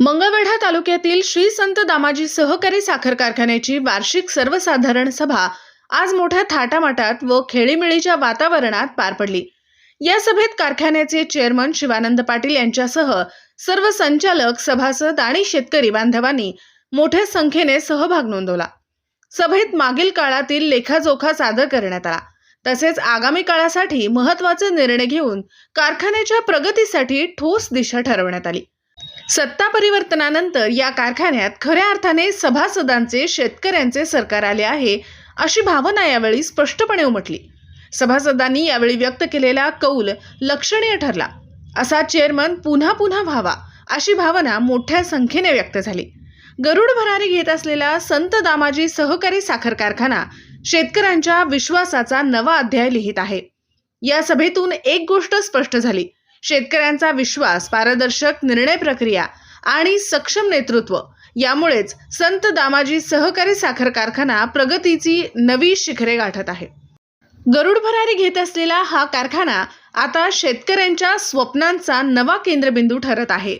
मंगळवेढा तालुक्यातील श्री संत दामाजी सहकारी साखर कारखान्याची वार्षिक सर्वसाधारण सभा आज मोठ्या थाटामाटात व खेळीमेळीच्या वातावरणात पार पडली. या सभेत कारखान्याचे चेअरमन शिवानंद पाटील यांच्यासह सर्व संचालक सभासद आणि शेतकरी बांधवांनी मोठ्या संख्येने सहभाग नोंदवला. सभेत मागील काळातील लेखाजोखा सादर करण्यात आला. तसेच आगामी काळासाठी महत्त्वाचे निर्णय घेऊन कारखान्याच्या प्रगतीसाठी ठोस दिशा ठरवण्यात आली. सत्ता परिवर्तनानंतर या कारखान्यात खऱ्या अर्थाने सभासदांचे शेतकऱ्यांचे सरकार आले आहे अशी भावना यावेळी स्पष्टपणे उमटली. सभासदांनी यावेळी व्यक्त केलेला कौल लक्षणीय ठरला. असा चेअरमन पुन्हा पुन्हा व्हावा अशी भावना मोठ्या संख्येने व्यक्त झाली. गरुड भरारी घेत असलेला संत दामाजी सहकारी साखर कारखाना शेतकऱ्यांच्या विश्वासाचा नवा अध्याय लिहित आहे. या सभेतून एक गोष्ट स्पष्ट झाली. शेतकऱ्यांचा विश्वास पारदर्शक निर्णय प्रक्रिया आणि सक्षम नेतृत्व यामुळेच संत दामाजी सहकारी साखर कारखाना प्रगतीची नवी शिखरे गाठत आहे. गरुड भरारी घेत असलेला हा कारखाना आता शेतकऱ्यांच्या स्वप्नांचा नवा केंद्रबिंदू ठरत आहे.